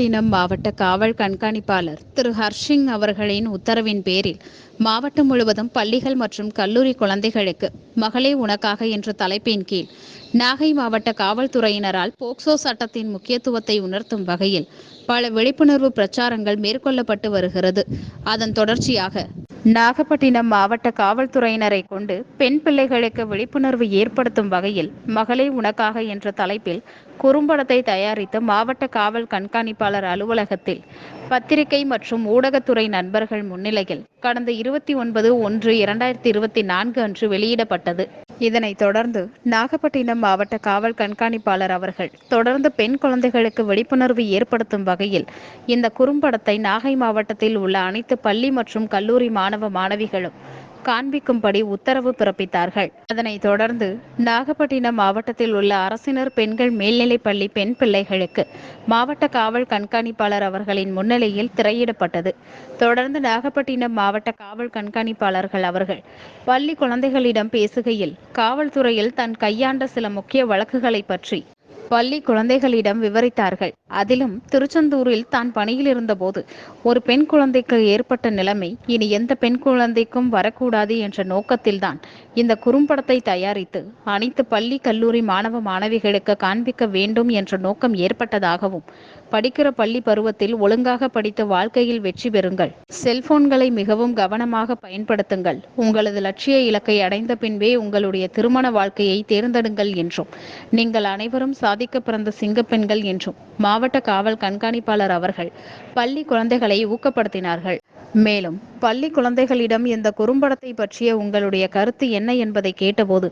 நாகப்பட்டினம் மாவட்ட காவல் கண்காணிப்பாளர் திரு. ஹர்ஷிங் அவர்களின் உத்தரவின் பேரில் மாவட்டம் முழுவதும் பள்ளிகள் மற்றும் கல்லூரி குழந்தைகளுக்கு மகளே உனக்காக என்ற தலைப்பின் கீழ் நாகை மாவட்ட காவல்துறையினரால் போக்சோ சட்டத்தின் முக்கியத்துவத்தை உணர்த்தும் வகையில் பல விழிப்புணர்வு பிரச்சாரங்கள் மேற்கொள்ளப்பட்டு வருகிறது. அதன் தொடர்ச்சியாக நாகப்பட்டினம் மாவட்ட காவல்துறையினரை கொண்டு பெண் பிள்ளைகளுக்கு விழிப்புணர்வு ஏற்படுத்தும் வகையில் மகளே உனக்காக என்ற தலைப்பில் குறும்படத்தை தயாரித்து மாவட்ட காவல் கண்காணிப்பாளர் அலுவலகத்தில் பத்திரிகை மற்றும் ஊடகத்துறை நண்பர்கள் முன்னிலையில் கடந்த இருபத்தி ஒன்பது ஒன்று இரண்டாயிரத்தி இருபத்தி நான்கு அன்று வெளியிடப்பட்டது. இதனைத் தொடர்ந்து நாகப்பட்டினம் மாவட்ட காவல் கண்காணிப்பாளர் அவர்கள் தொடர்ந்து பெண் குழந்தைகளுக்கு விழிப்புணர்வு ஏற்படுத்தும் வகையில் இந்த குறும்படத்தை நாகை மாவட்டத்தில் உள்ள அனைத்து பள்ளி மற்றும் கல்லூரி மாணவ மாணவிகளும் காண்பிக்கும்படி உத்தரவு பிறப்பித்தார்கள். அதனைத் தொடர்ந்து நாகப்பட்டினம் மாவட்டத்தில் உள்ள அரசினர் பெண்கள் மேல்நிலைப்பள்ளி பெண் பிள்ளைகளுக்கு மாவட்ட காவல் கண்காணிப்பாளர் அவர்களின் முன்னிலையில் திரையிடப்பட்டது. தொடர்ந்து நாகப்பட்டினம் மாவட்ட காவல் கண்காணிப்பாளர்கள் அவர்கள் பள்ளி குழந்தைகளிடம் பேசுகையில் காவல்துறையில் தன் கையாண்ட சில முக்கிய வழக்குகளை பற்றி பள்ளி குழந்தைகளிடம் விவரித்தார்கள். அதிலும் திருச்செந்தூரில் தான் பணியில் இருந்தபோது ஒரு பெண் குழந்தைக்கு ஏற்பட்ட நிலைமை இனி எந்த பெண் குழந்தைக்கும் வரக்கூடாது என்ற நோக்கத்தில்தான் இந்த குறும்படத்தை தயாரித்து அனைத்து பள்ளி கல்லூரி மாணவ மாணவிகளுக்கு காண்பிக்க வேண்டும் என்ற நோக்கம் ஏற்பட்டதாகவும் படிக்கிற பள்ளி பருவத்தில் ஒழுங்காக படித்து வாழ்க்கையில் வெற்றி பெறுங்கள். செல்போன்களை மிகவும் கவனமாக பயன்படுத்துங்கள். உங்களது லட்சிய இலக்கை அடைந்த பின்பே உங்களுடைய திருமண வாழ்க்கையை தேர்ந்தெடுங்கள் என்றும் நீங்கள் அனைவரும் சாதிக்க பிறந்த சிங்கப்பெண்கள் என்றும் மாவட்ட காவல் கண்காணிப்பாளர் அவர்கள் பள்ளி குழந்தைகளை ஊக்கப்படுத்தினார்கள். மேலும் பள்ளி குழந்தைகளிடம் இந்த குறும்படத்தை பற்றிய உங்களுடைய கருத்து என்ன என்பதை கேட்டபோது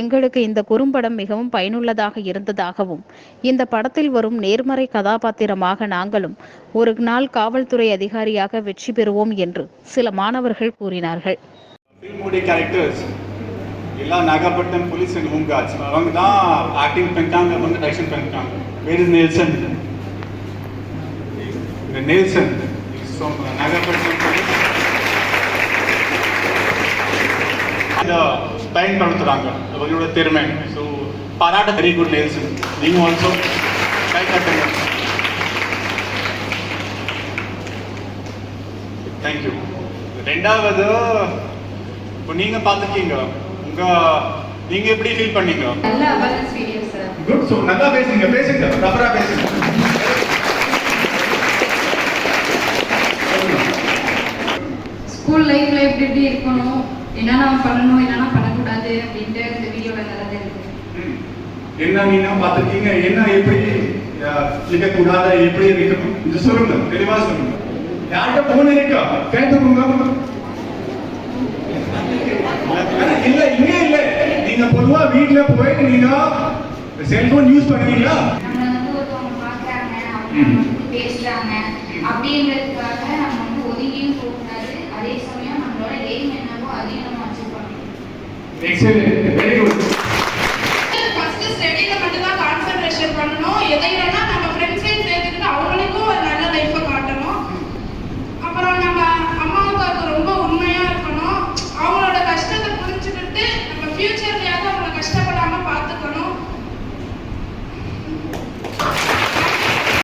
எங்களுக்கு இந்த குறும்படம் மிகவும் பயனுள்ளதாக இருந்ததாகவும் இந்த படத்தில் வரும் நேர்மறை கதாபாத்திரமாக நாங்களும் ஒரு நாள் காவல்துறை அதிகாரியாக வெற்றி பெறுவோம் என்று சில மாணவர்கள் கூறினார்கள். எல்லாம் Nagapattinam police and home guards அவங்க தான் ஆக்டிங் பண்ணிட்டாங்க வந்து டைரக்ஷன் பண்ணிட்டாங்க வேர் இஸ் நெல்சன் இந்த நெல்சன் இஸ் நாகப்பட்டினம் போலீஸ் இந்த பயன்படுத்துகிறாங்க அவங்களோட திறமை. ஸோ பாராட்ட வெரி குட் நெல்சன் நீங்கள் ஆல்சோ கை காட்டுங்க. தேங்க்யூ ரெண்டாவது இப்போ நீங்கள் பார்த்துருக்கீங்க. நீங்க எப்படி ஃபீல் பண்ணீங்க? நல்ல awareness video sir good so நல்லா பேசுங்க பேசுங்க ரஃபரா பேசுங்க. ஸ்கூல் லைஃப்ல எப்படி எப்படி இருக்கணும்? என்னென்ன பண்ணணும் என்னென்ன பண்ணக்கூடாது அப்படின்ட்டு இந்த வீடியோல நல்லா இருக்கு. ம். என்ன நீங்க பார்த்துருக்கீங்க? என்ன எப்படி இருக்கக்கூடாது எப்படி இருக்கணும்? இது சொல்லுங்க தெளிவா சொல்லுங்க. யார்கிட்ட போன் இருக்கா? கேட்டுக்கோங்க. இல்ல பொதுவா வீட்ல போயிட்டு நீங்க செல்போன் யூஸ் பண்ணுவீங்களா? பேசுறாங்க. அப்படிங்கிறதுக்காக நம்ம வந்து ஒதுங்கியும் போகக்கூடாது. அதே சமயம் நம்மளோட எய்ம் என்னவோ அதையும் நம்ம அச்சீவ் பண்ணணும் எக்ஸலென்ட் வெரி குட்